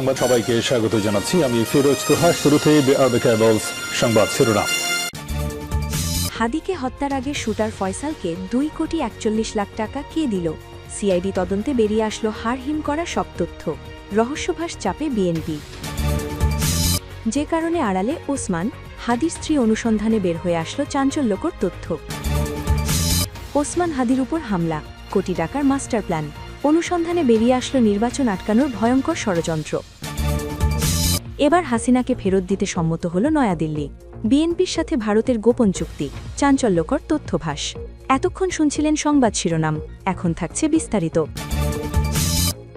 সংবাদ সবাইকে স্বাগত জানাচ্ছি। আমি ফিরোজ তোহা কেবলস সংবাদ শিরোনাম। হাদিকে হত্যার আগে শুটার ফয়সালকে দুই কোটি একচল্লিশ লাখ টাকা কে দিল? সিআইডি তদন্তে বেরিয়ে আসলো হারহিম করা সব তথ্য। রহস্যভাস চাপে বিএনপি। যে কারণে আড়ালে ওসমান, হাদির স্ত্রী অনুসন্ধানে বের হয়ে আসলো চাঞ্চল্যকর তথ্য। ওসমান হাদির উপর হামলা, কোটি টাকার মাস্টার প্ল্যান। অনুসন্ধানে বেরিয়ে আসলো নির্বাচন আটকানোর ভয়ঙ্কর ষড়যন্ত্র। এবার হাসিনাকে ফেরত দিতে সম্মত হল নয়াদিল্লি। বিএনপির সাথে ভারতের গোপন চুক্তি, চাঞ্চল্যকর তথ্যভাস। এতক্ষণ শুনছিলেন সংবাদ শিরোনাম, এখন থাকছে বিস্তারিত।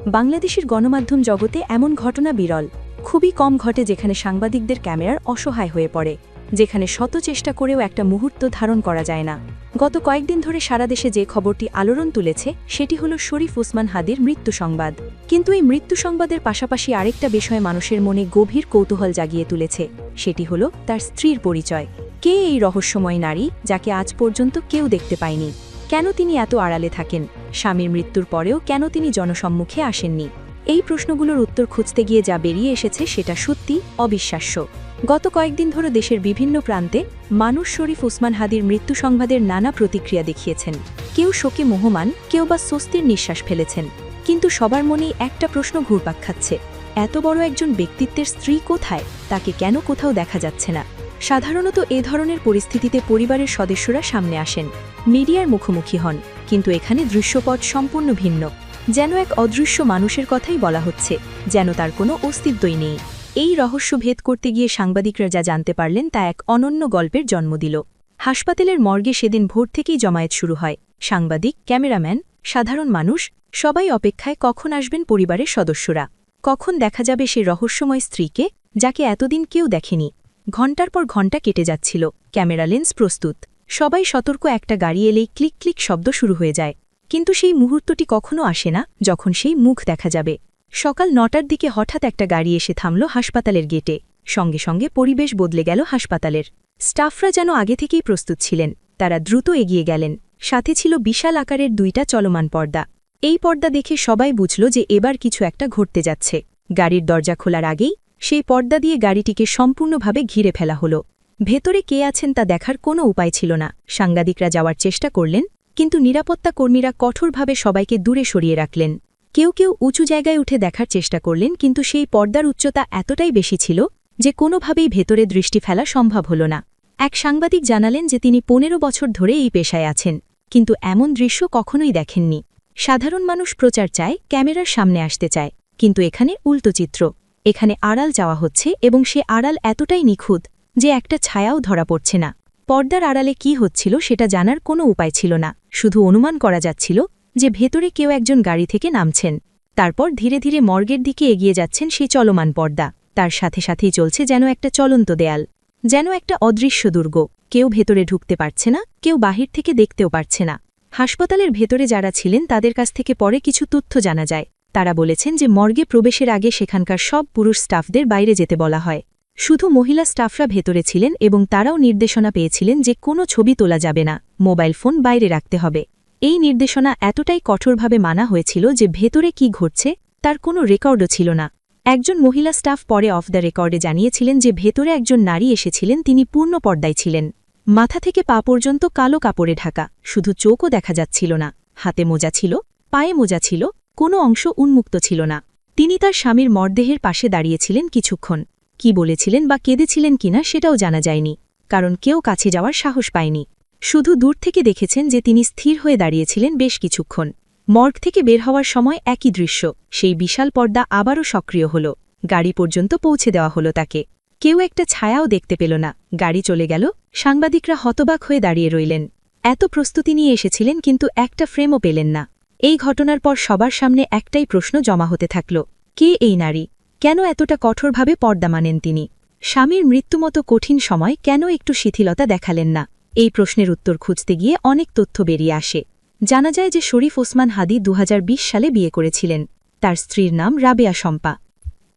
বাংলাদেশের গণমাধ্যম জগতে এমন ঘটনা বিরল। খুবই কম ঘটে যেখানে সাংবাদিকদের ক্যামেরার অসহায় হয়ে পড়ে। যেখানে শত চেষ্টা করেও একটা মুহূর্ত ধারণ করা যায় না। গত কয়েকদিন ধরে সারা দেশে যে খবরটি আলোড়ন তুলেছে, সেটি হল শরীফ ওসমান হাদির মৃত্যু সংবাদ। কিন্তু এই মৃত্যু সংবাদের পাশাপাশি আরেকটা বিষয় মানুষের মনে গভীর কৌতূহল জাগিয়ে তুলেছে, সেটি হল তার স্ত্রীর পরিচয়। কে এই রহস্যময় নারী, যাকে আজ পর্যন্ত কেউ দেখতে পায়নি? কেন তিনি এত আড়ালে থাকেন? স্বামীর মৃত্যুর পরেও কেন তিনি জনসম্মুখে আসেননি? এই প্রশ্নগুলোর উত্তর খুঁজতে গিয়ে যা বেরিয়ে এসেছে সেটা সত্যি অবিশ্বাস্য। গত কয়েকদিন ধরে দেশের বিভিন্ন প্রান্তে মানুষ শরীফ উসমান হাদির মৃত্যু সংবাদের নানা প্রতিক্রিয়া দেখিয়েছেন। কেউ শোকে মোহমান, কেউ বা স্বস্তির নিঃশ্বাস ফেলেছেন। কিন্তু সবার মনেই একটা প্রশ্ন ঘুরপাক খাচ্ছে। এত বড় একজন ব্যক্তিত্বের স্ত্রী কোথায়? তাকে কেন কোথাও দেখা যাচ্ছে না? সাধারণত এ ধরনের পরিস্থিতিতে পরিবারের সদস্যরা সামনে আসেন। মিডিয়ার মুখোমুখি হন। কিন্তু এখানে দৃশ্যপট সম্পূর্ণ ভিন্ন। যেন এক অদৃশ্য মানুষের কথাই বলা হচ্ছে, যেন তার কোনো অস্তিত্বই নেই। এই রহস্য ভেদ করতে গিয়ে সাংবাদিকরা যা জানতে পারলেন তা এক অনন্য গল্পের জন্ম দিল। হাসপাতালের মর্গে সেদিন ভোর থেকেই জমায়েত শুরু হয়। সাংবাদিক, ক্যামেরাম্যান, সাধারণ মানুষ, সবাই অপেক্ষায় কখন আসবেন পরিবারের সদস্যরা। কখন দেখা যাবে সে রহস্যময় স্ত্রীকে, যাকে এতদিন কেউ দেখেনি। ঘণ্টার পর ঘণ্টা কেটে যাচ্ছিল। ক্যামেরা লেন্স প্রস্তুত। সবাই সতর্ক একটা গাড়ি এলেই ক্লিক ক্লিক শব্দ শুরু হয়ে যায়। কিন্তু সেই মুহূর্তটি কখনো আসে না, যখন সেই মুখ দেখা যাবে। সকাল নটার দিকে হঠাৎ একটা গাড়ি এসে থামল হাসপাতালের গেটে। সঙ্গে সঙ্গে পরিবেশ বদলে গেল হাসপাতালের। স্টাফরা যেন আগে থেকেই প্রস্তুত ছিলেন, তারা দ্রুত এগিয়ে গেলেন। সাথে ছিল বিশাল আকারের দুইটা চলমান পর্দা। এই পর্দা দেখে সবাই বুঝল যে এবার কিছু একটা ঘটতে যাচ্ছে। গাড়ির দরজা খোলার আগেই সেই পর্দা দিয়ে গাড়িটিকে সম্পূর্ণভাবে ঘিরে ফেলা হল। ভেতরে কে আছেন তা দেখার কোনো উপায় ছিল না। সাংবাদিকরা যাওয়ার চেষ্টা করলেন, কিন্তু নিরাপত্তা কর্মীরা কঠোরভাবে সবাইকে দূরে সরিয়ে রাখলেন। কেউ কেউ উঁচু জায়গায় উঠে দেখার চেষ্টা করলেন, কিন্তু সেই পর্দার উচ্চতা এতটাই বেশি ছিল যে কোনোভাবেই ভেতরে দৃষ্টি ফেলা সম্ভব হল না। এক সাংবাদিক জানালেন যে তিনি পনেরো বছর ধরে এই পেশায় আছেন, কিন্তু এমন দৃশ্য কখনোই দেখেননি। সাধারণ মানুষ প্রচার চায়, ক্যামেরার সামনে আসতে চায়, কিন্তু এখানে উল্টো চিত্র। এখানে আড়াল চাওয়া হচ্ছে এবং সে আড়াল এতটাই নিখুঁত যে একটা ছায়াও ধরা পড়ছে না। পর্দার আড়ালে কি হচ্ছিল সেটা জানার কোনো উপায় ছিল না, শুধু অনুমান করা যাচ্ছিল যে ভেতরে কেউ একজন গাড়ি থেকে নামছেন। তারপর ধীরে ধীরে মর্গের দিকে এগিয়ে যাচ্ছেন সেই চলমান পর্দা। তার সাথে সাথেই চলছে যেন একটা চলন্ত দেয়াল। যেন একটা অদৃশ্য দুর্গ। কেউ ভেতরে ঢুকতে পারছে না, কেউ বাহির থেকে দেখতেও পারছে না। হাসপাতালের ভেতরে যারা ছিলেন, তাদের কাছ থেকে পরে কিছু তথ্য জানা যায়। তারা বলেছেন যে মর্গে প্রবেশের আগে সেখানকার সব পুরুষ স্টাফদের বাইরে যেতে বলা হয়। শুধু মহিলা স্টাফরা ভেতরে ছিলেন এবং তারাও নির্দেশনা পেয়েছিলেন যে কোনো ছবি তোলা যাবে না। মোবাইল ফোন বাইরে রাখতে হবে। এই নির্দেশনা এতটাই কঠোরভাবে মানা হয়েছিল যে ভেতরে কি ঘটছে, তার কোনো রেকর্ডও ছিল না। একজন মহিলা স্টাফ পরে অফ দ্য রেকর্ডে জানিয়েছিলেন যে ভেতরে একজন নারী এসেছিলেন, তিনি পূর্ণ পর্দায় ছিলেন। মাথা থেকে পা পর্যন্ত কালো কাপড়ে ঢাকা, শুধু চোখও দেখা যাচ্ছিল না। হাতে মোজা ছিল, পায়ে মোজা ছিল, কোনো অংশ উন্মুক্ত ছিল না। তিনি তার স্বামীর মরদেহের পাশে দাঁড়িয়েছিলেন কিছুক্ষণ। কি বলেছিলেন বা কেঁদেছিলেন কিনা সেটাও জানা যায়নি, কারণ কেউ কাছে যাওয়ার সাহস পায়নি। শুধু দূর থেকে দেখেছেন যে তিনি স্থির হয়ে দাঁড়িয়েছিলেন বেশ কিছুক্ষণ। মর্গ থেকে বের হওয়ার সময় একই দৃশ্য, সেই বিশাল পর্দা আবারও সক্রিয় হল। গাড়ি পর্যন্ত পৌঁছে দেওয়া হলো তাকে। কেউ একটা ছায়াও দেখতে পেল না। গাড়ি চলে গেল। সাংবাদিকরা হতবাক হয়ে দাঁড়িয়ে রইলেন। এত প্রস্তুতি নিয়ে এসেছিলেন কিন্তু একটা ফ্রেমও পেলেন না। এই ঘটনার পর সবার সামনে একটাই প্রশ্ন জমা হতে থাকল। কে এই নারী? কেন এতটা কঠোরভাবে পর্দা মানেন তিনি? স্বামীর মৃত্যুমতো কঠিন সময় কেন একটু শিথিলতা দেখালেন না? এই প্রশ্নের উত্তর খুঁজতে গিয়ে অনেক তথ্য বেরিয়ে আসে। জানা যায় যে শরীফ ওসমান হাদি দু হাজার বিশ সালে বিয়ে করেছিলেন। তার স্ত্রীর নাম রাবেয়া শম্পা।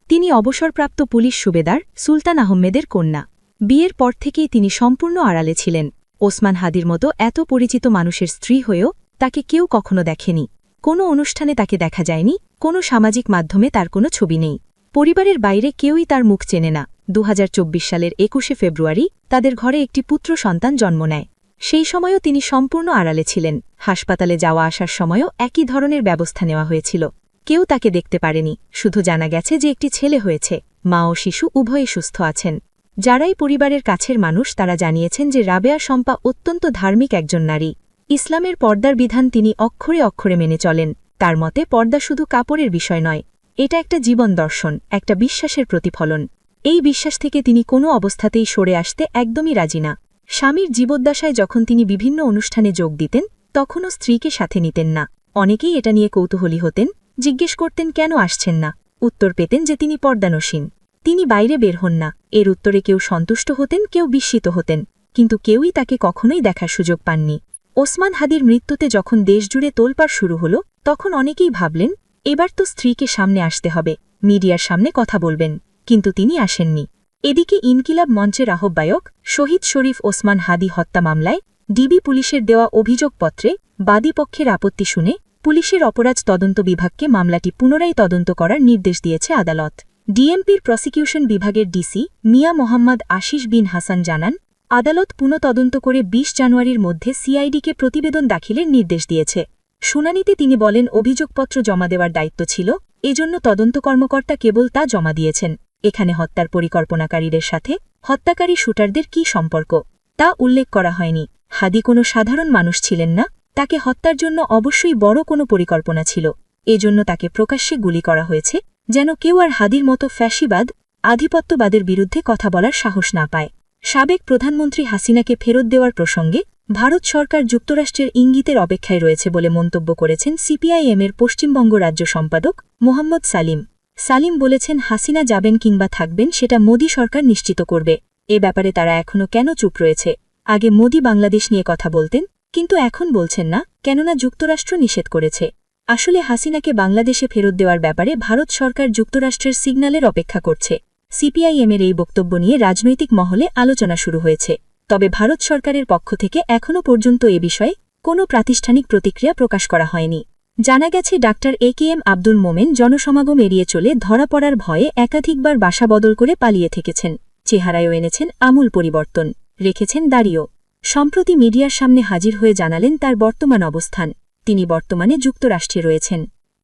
তিনি অবসরপ্রাপ্ত পুলিশ সুবেদার সুলতান আহমেদের কন্যা। বিয়ের পর থেকেই তিনি সম্পূর্ণ আড়ালে ছিলেন। ওসমান হাদির মতো এত পরিচিত মানুষের স্ত্রী হয়েও তাকে কেউ কখনো দেখেনি। কোনো অনুষ্ঠানে তাকে দেখা যায়নি, কোনো সামাজিক মাধ্যমে তার কোনো ছবি নেই। পরিবারের বাইরে কেউই তার মুখ চেনে না। দু হাজার চব্বিশ সালের একুশে ফেব্রুয়ারি তাদের ঘরে একটি পুত্র সন্তান জন্ম নেয়। সেই সময়ও তিনি সম্পূর্ণ আড়ালে ছিলেন। হাসপাতালে যাওয়া আসার সময়ও একই ধরনের ব্যবস্থা নেওয়া হয়েছিল। কেউ তাকে দেখতে পারেনি। শুধু জানা গেছে যে একটি ছেলে হয়েছে। মা ও শিশু উভয়ই সুস্থ আছেন। যারাই পরিবারের কাছের মানুষ, তারা জানিয়েছেন যে রাবেয়া শম্পা অত্যন্ত ধার্মিক একজন নারী। ইসলামের পর্দার বিধান তিনি অক্ষরে অক্ষরে মেনে চলেন। তার মতে, পর্দা শুধু কাপড়ের বিষয় নয়। এটা একটা জীবন দর্শন, একটা বিশ্বাসের প্রতিফলন। এই বিশ্বাস থেকে তিনি কোনো অবস্থাতেই সরে আসতে একদমই রাজি না। স্বামীর জীবদ্দশায় যখন তিনি বিভিন্ন অনুষ্ঠানে যোগ দিতেন, তখনও স্ত্রীকে সাথে নিতেন না। অনেকেই এটা নিয়ে কৌতূহলী হতেন, জিজ্ঞেস করতেন, কেন আসছেন না? উত্তর পেতেন যে তিনি পর্দানসীন। তিনি বাইরে বের হন না। এর উত্তরে কেউ সন্তুষ্ট হতেন, কেউ বিস্মিত হতেন। কিন্তু কেউই তাকে কখনোই দেখার সুযোগ পাননি। ওসমান হাদির মৃত্যুতে যখন দেশজুড়ে তোলপাড় শুরু হল, তখন অনেকেই ভাবলেন, এবার তো স্ত্রীকে সামনে আসতে হবে। মিডিয়ার সামনে কথা বলবেন। কিন্তু তিনি আসেননি। এদিকে ইনকিলাব মঞ্চের আহ্বায়ক শহীদ শরীফ ওসমান হাদি হত্যা মামলায় ডিবি পুলিশের দেওয়া অভিযোগপত্রে বাদীপক্ষের আপত্তি শুনে পুলিশের অপরাধ তদন্ত বিভাগকে মামলাটি পুনরায় তদন্ত করার নির্দেশ দিয়েছে আদালত। ডিএমপির প্রসিকিউশন বিভাগের ডিসি মিয়া মোহাম্মদ আশিস বিন হাসান জানান, আদালত পুনঃতদন্ত করে ২০ জানুয়ারির মধ্যে সিআইডিকে প্রতিবেদন দাখিলের নির্দেশ দিয়েছে। শুনানিতে তিনি বলেন, অভিযোগপত্র জমা দেওয়ার দায়িত্ব ছিল, এজন্য তদন্ত কর্মকর্তা কেবল তা জমা দিয়েছেন। এখানে হত্যার পরিকল্পনাকারীদের সাথে হত্যাকারী শুটারদের কি সম্পর্ক, তা উল্লেখ করা হয়নি। হাদি কোনো সাধারণ মানুষ ছিলেন না, তাকে হত্যার জন্য অবশ্যই বড় কোনো পরিকল্পনা ছিল। এজন্য তাকে প্রকাশ্যে গুলি করা হয়েছে, যেন কেউ আর হাদির মতো ফ্যাসিবাদ, আধিপত্যবাদের বিরুদ্ধে কথা বলার সাহস না পায়। সাবেক প্রধানমন্ত্রী হাসিনাকে ফেরত দেওয়ার প্রসঙ্গে ভারত সরকার যুক্তরাষ্ট্রের ইঙ্গিতের অপেক্ষায় রয়েছে বলে মন্তব্য করেছেন সিপিআইএমের পশ্চিমবঙ্গ রাজ্য সম্পাদক মোহাম্মদ সালিম। সালিম বলেছেন, হাসিনা যাবেন কিংবা থাকবেন, সেটা মোদী সরকার নিশ্চিত করবে। এ ব্যাপারে তারা এখনও কেন চুপ রয়েছে? আগে মোদী বাংলাদেশ নিয়ে কথা বলতেন, কিন্তু এখন বলছেন না, কেননা যুক্তরাষ্ট্র নিষেধ করেছে। আসলে হাসিনাকে বাংলাদেশে ফেরত দেওয়ার ব্যাপারে ভারত সরকার যুক্তরাষ্ট্রের সিগন্যালের অপেক্ষা করছে। সিপিআইএমের এই বক্তব্য নিয়ে রাজনৈতিক মহলে আলোচনা শুরু হয়েছে। তবে ভারত সরকারের পক্ষ থেকে এখনও পর্যন্ত এ বিষয়ে কোনো প্রাতিষ্ঠানিক প্রতিক্রিয়া প্রকাশ করা হয়নি। জানা গেছে, doctor A K M Abdul Momen জনসমাগম এড়িয়ে চলে ধরা পড়ার ভয়ে একাধিকবার বাসা বদল করে পালিয়ে থেকেছেন। চেহারায়ও এনেছেন আমূল পরিবর্তন। রেখেছেন দাঁড়িয়েও সম্প্রতি মিডিয়ার সামনে হাজির হয়ে জানালেন তার বর্তমান অবস্থান। তিনি বর্তমানে যুক্তরাষ্ট্রে রয়েছেন।